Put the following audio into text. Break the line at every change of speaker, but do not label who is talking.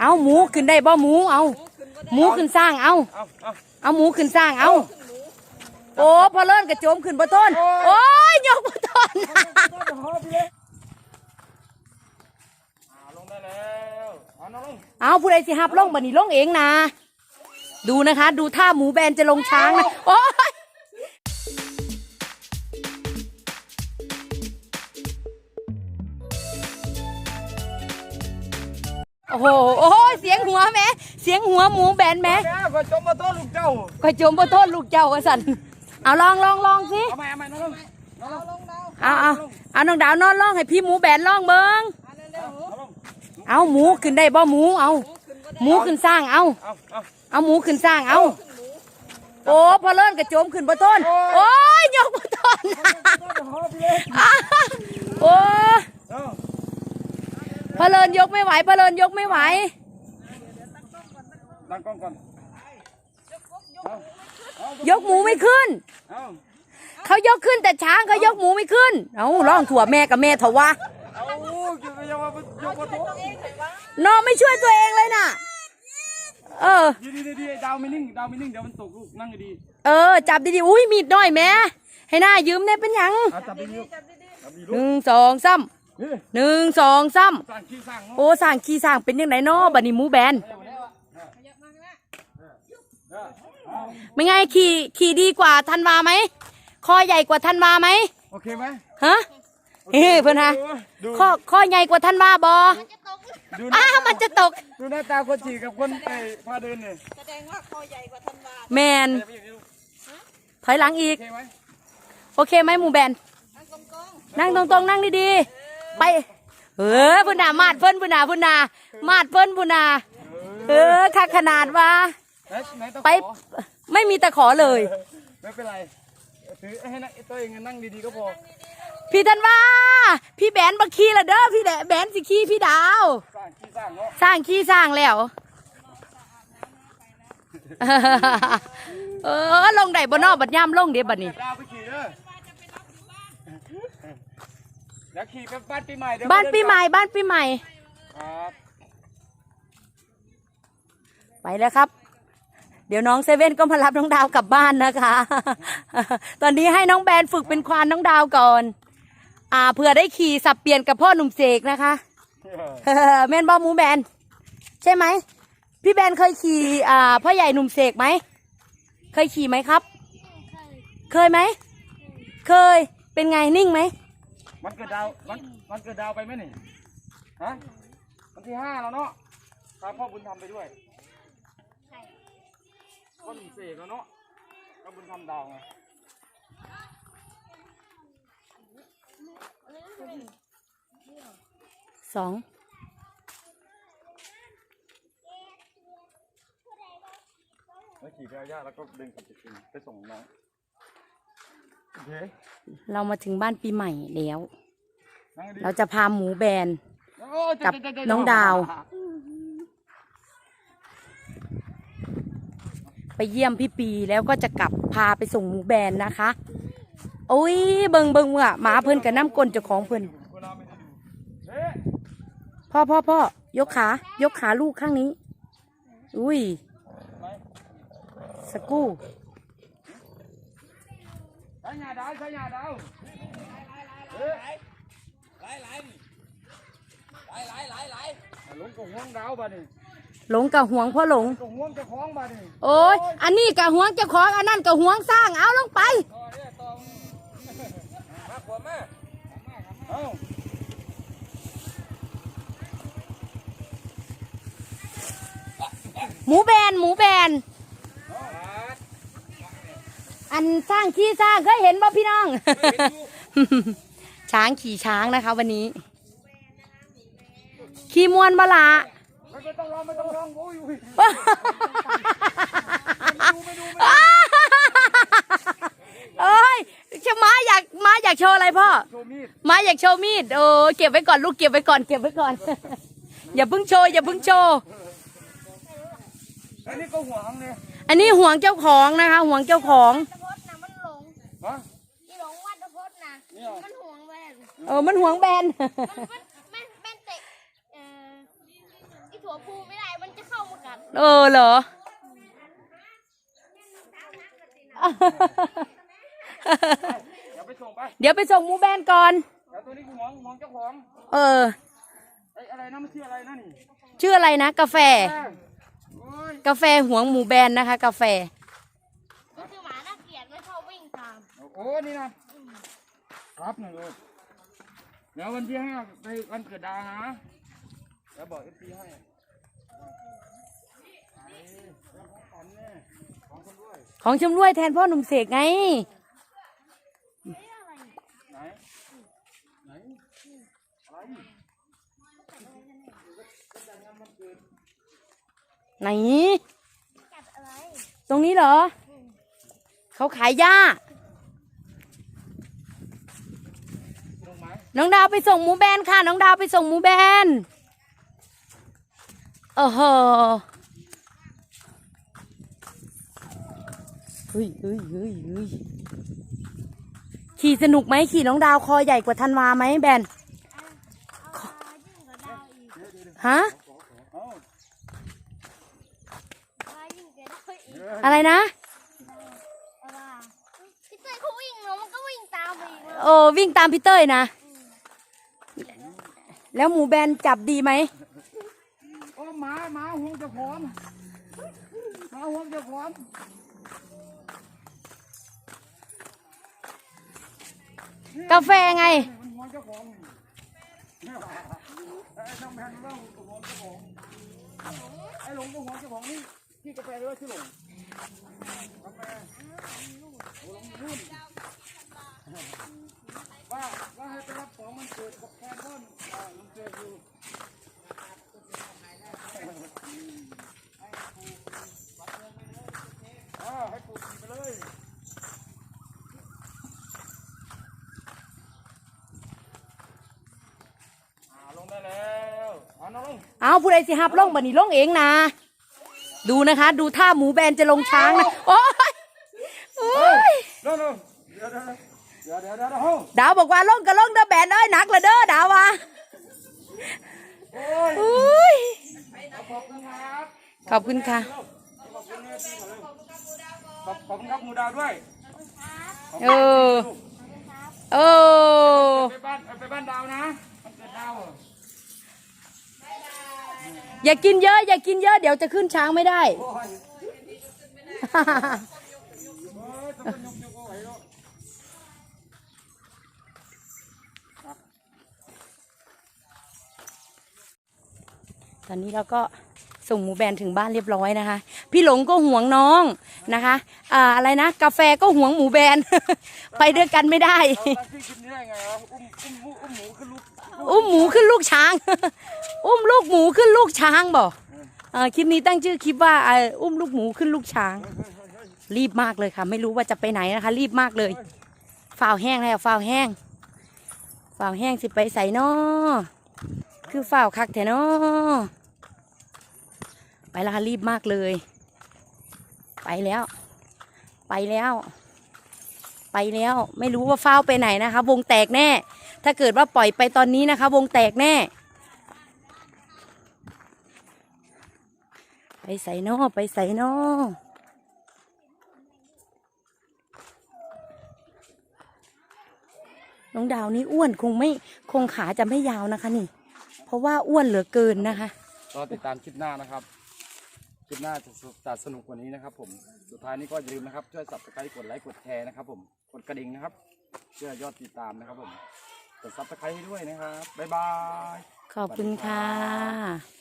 เอาหมูขึ้นได้บ่หมูเอาหมูขึ้นสร้างเอา
เอาเอา
เอาหมูขึ้นสร้างเอาโอ้พอเลิ่นกระโจมขึ้นบ่ต้นโอ้ยยกบ่ต้น
อ่าลงได้แล้วเอาน้องลง
เอาผู้ใดสิหับลงบัดนี้ลงเองนะ ดูนะคะ ดูท่าหมูแบนจะลงช้างนะโอ้ย โอ้โหโอ้โหเสียงหัวแม่เสียงหัวหมูแบนแม่
แม่ก็จมมาต้นลูกเจ้า
ก็โจมบ่โทษลูกเจ้าว่าสันเอาลองลองลองสิ
เอาใหม่เอาใหม่น้องลงน้องลง
เอาเอาเอาน้องดาวนอนลองให้พี่หมูแบนลองเบิ้ง
เอาลง
เอาหมูขึ้นได้บ่หมูเอาหมูขึ้นสร้างเอา
เอาเอา
เอาหมูขึ้นสร้างเอาโอ้พอเลิ่นกระโจมขึ้นบ่ต้นโอ้ยยกบ่ต้นโอ้
เอา
พอเลิ่นยกไม่ไหวพอเลินยกไม่ไหว
ตั้งกล้องก่อนเอา
ยกหมูไม่ขึ้น
เอา
เขายกขึ้นแต่ช้างเขายกหมูไม่ขึ้น เอาร้องถั่วแม่กับแม่เถอะวะ
เอาจะไปยังว่ายกมาต๊ะ
น้องไม่ช่วยตัวเองเลยน่ะ เออ
ดีดีดีดีดาวไม่นิ่งดาวไม่นิ่งเดี๋ยวมันตกลูกนั่งดี
เออ จับดีๆ อุ้ยมีดหน่อยแม่ให้หน้ายืมเนี่ยเป็นหยัง
ๆเอาจับดีลูกจับดี
ห
ลูก
นึ่งสองซ้ำ หนึ่งสองซ้
สร้างขี้สร้างำเนาะ
โอ้สร้างขี้สร้างเป็นยังไงเนาะบัดนี้หมูแบนไม่ไงขี่ขี่ดีกว่าธันวาไหมคอใหญ่กว่าธันวาไหม
โอเคไหม
ฮะเฮ้ยเพื่อนฮะ
ดู
ข้อข้อใหญ่กว่าธันวาบอ
ดูห
อ้า
น้าว
มันจะตก
ดูหน้าตาคนฉี่กับคนไปพาเดินเนี่ย
แสดงว่าคอใหญ่กว่าธันวา
แมน
โอเค
ถอยหลังอีก
ไหม
โอเคไหมหมูแบน
นั่งตรง
นั่งตรงๆนั่งดีๆ ไป เออพุ่นนามาดเพิ่นพุ่นนาพุ่นนามาดเพิ่นพุ่นนาเออคักขนาดว่า
ไหนไหนตะขอ
ไปไม่มีตะขอเลย
ไม่เป็นไรถือให้นั่งตัวเองนั่งดีๆก็พอ
พี่ธันว่า พี่แบนบักขี้ละเด้อพี่แดแบนสิขี้พี่ดาว
สร้างขี้สร้างเนาะ
สร้างขี้สร้างแล้วเออลงได้บนนอกบัดย่ำลงเดี๋ยวบัดนี้
ดาวไปขี่เด้อ เดี๋ยวขี่ไปบ้านปีใหม่เดี๋ยว
บ้านปีใหม่บ้านปีใหม่
ครับ
ไปแล้วครับ เดี๋ยวน้องเซเว่นก็มารับน้องดาวกลับบ้านนะคะ ตอนนี้ให้น้องแบนฝึกเป็นควานน้องดาวก่อน อ่าเผื่อได้ขี่สับเปลี่ยนกับพ่อหนุ่มเสกนะคะแม่นบอมูแบน ใช่ไหมพี่แบนเคยขี่อ่าพ่อใหญ่หนุ่มเสกไหมเคยขี่ไหมครับ เคยไหม เคยเป็นไงนิ่งไหม
วันเกิดดาววันวันเกิดดาวไปไหมนี่ฮะวันที่ห้าแล้วเนาะพาพ่อบุญธรรมไปด้วยพ่อหนุ่มเสกแล้วเนาะก็บุญธรรมดาวไง
สอง
แล้วขี่ไปเอาญาติแล้วก็เดินกลับไปกินไปส่งน้องโอ เค
เรามาถึงบ้านปีใหม่แล้ว
นั่งดี
เราจะพาหมูแบน
โอ้ย
กับ
เจ๊เจ๊เจ๊
น้องดาว ไปเยี่ยมพี่ปีแล้วก็จะกลับพาไปส่งหมูแบนนะคะโอ้ยเบิงเบิงว่ะหมาเพิ่นกับน้ำกลนเจ้าของเพิ่น
เวลาไม่ได้ดูเอ๊ะ
พ่อพ่อพ่อยกขายกขาลูกข้างนี้ อุ้ย
ไป
สกกู้
ใช้ยาดาวใช้ยาดาวเอ๊ะหลงกับห่วงดาวบ้านี่
หลงกับห่วงพ่อหลง
กับห่วงเจ้าของบ้านี่
โอ้ยอันนี้กับห่วงเจ้าของอันนั้นกับห่วงสร้างเอาลงไป
ต่อเนี่ยต่อมากกว่าแม่เอ้า
หมูแบนหมูแบน อันสร้างที่สร้างเคยเห็นบ่พี่น้อง ช้างขี่ช้างนะคะ วันนี้ ขี่มวนบละ
ไม่ต้องร้องไม่ต้องร้องโอ้ยอุ้ย
เอ้ยชะม้าอยากม้าอยากโชว์อะไรพ่อ
โชว์มีด
ม้าอยากโชว์มีดโอ้เก็บไว้ก่อนลูกเก็บไว้ก่อนเก็บไว้ก่อน อย่าเพิ่งโชว์อย่าเพิ่งโชว์
อันนี้ก็ห่วงเนี่ย
อันนี้ห่วงเจ้าของนะคะ ห่วงเจ้าของ
ฮะ
ที่หลงว่าตะพดนะ
นี่เหรอ
มันห่วงแหวน
เออมันห่วงแบน
มันมันมันเป็นเตะเอ่ออีโถถั่วพูไม่ได้มันจะเข้ามากัด
เออเหรอ
เดี๋ยวไปส่งไป
เดี๋ยวไปส่งหมูแบนก่อน
เดี๋ยวตัวนี้กูมองมองเจ้าของ
เออ
ไอ้อะไรนะมันชื่ออะไรนะนี่
ชื่ออะไรนะ กาแฟ
แป้งโอ้ย
กาแฟหวงหมูแบนนะคะ กาแฟ
อ้นี่
นะครับหนึ่งเลยเดี๋ยววันที่ห้าไปวันเกิดดานะเดี๋ยวบอกเอฟซีให้ของขวัญเนี่ยของคนด้วย
ของชำร่วยแทนพ่อหนุ่มเสกไง
ไหน ไหน อะไร
ไหน
กัดอะไต
รงนี้เหรอ เขาขายหญ้า
ลงไหม
น้องดาวไปส่งหมูแบนค่ะ น้องดาวไปส่งหมูแบนโอ้โหเฮ้ยเฮ้ยเฮ้ยเฮ้ยขี่สนุกไหมขี่น้องดาวคอใหญ่กว่าธันวาไหมแบน
เอาปลายิ่งกว่าดาวอีก
ฮะ
เอ้า
ปลายิ่งกว่าดาวอีก
อะไรนะ
เอาล่ะพี่เต้ยเขาวิ่งเนาะมันก็วิ่งตามไปอีกเลย
โอ้วิ่งตามพี่เต้ยนะ แล้วหมูแบนจับดีไหม
โอ้หมาหมาห่วงเจ้าของหมาห่วงเจ้าของ
กาแฟไง
มันห่วงเจ้าของไอ้น้องแพนว่าห่วงเจ้าของไอ้หลงก็ห่วงเจ้าของนี่ ที่กาแฟหรือว่าชื่อหลงกาแฟโอ้หลงอยู่นู่นว่าว่าให้ไปรับของมันเกิดกับแฟนเพิ่นอ่ามันเกิดอยู่อ่าให้ปูขี่ไปเลยอ่าลงได้แล้วเอาน้องลง
เอาผู้ใดสิฮับลงบันนี้ลงเองนะ ดูนะคะ ดูท่าหมูแบนจะลงช้างนะโอ้ยโอ้ย
ลงลงเดี๋ยวเดี๋ยวเดี๋ยวเดี๋ยวเดี๋ยวเดี๋ยวเฮ้ย
ดาวบอกว่าลงก็ลงเด้อแบนเอ้ยหนักละเด้อดาวว่ะ
โอ้ย
อุ้ย
ขอบคุณครับ
ขอบคุณค่ะ
ขอบคุณเนี่ยพี่ขอเลยขอบขอบคุณครับหมูดาวด้วยขบ
เอ
คุณ
อ
ลูก
โอ้
ไปบ้านไปบ้านดาวนะมันเกิดดาวเหรอ
อย่ากินเยอะ อย่ากินเยอะเดี๋ยวจะขึ้นช้างไม่ได้
โอ้ยเออต้องเป็นยกยกเอาไว้เนาะ
ตอนนี้เราก็ส่งหมูแบนถึงบ้านเรียบร้อยนะคะ พี่หลงก็ห่วงน้องนะคะอ่าอะไรนะ กาแฟก็ห่วงหมูแบน ไปด้วยกันไม่ได้
เอาตั้งชื่อคลิปนี้ได้ไงวะอุ้มอุ้มอุ้มหมูขึ้นลูก
อุ้มหมูขึ้นลูกช้าง อุ้มลูกหมูขึ้นลูกช้างบอกคลิปนี้ตั้งชื่อคลิปว่าอุ้มลูกหมูขึ้นลูกช้าง รีบมากเลยค่ะ ไม่รู้ว่าจะไปไหนนะคะ รีบมากเลยฝ่าวแห้งแล้วฝ่าวแห้งฝ่าวแห้งสิไปใส่นอคือฝ่าวคักแถนอไปและค่ะรีบมากเลย ไปแล้ว ไปแล้ว ไปแล้ว ไม่รู้ว่าฝ้าวไปไหนนะคะ วงแตกแน่ ถ้าเกิดว่าปล่อยไปตอนนี้นะคะ วงแตกแน่ ไป ใส่นอไปใส่นอน้องดาวนี่อ้วนคงไม่คงขาจะไม่ยาวนะคะนี่ เพราะว่าอ้วนเหลือเกินนะคะ
รอติดตามคลิปหน้านะครับ คลิปหน้าจะจัดสนุกกว่านี้นะครับ ผม สุดท้ายนี้ก็อย่าลืมนะครับ ช่วยสับสไครต์กดไลค์กดแชร์นะครับ ผม กดกระดิ่งนะครับ เพื่อยอดติดตามนะครับผม กดซับสไครต์ให้ด้วยนะครับ บ๊ายบาย
ขอบคุณค่ะ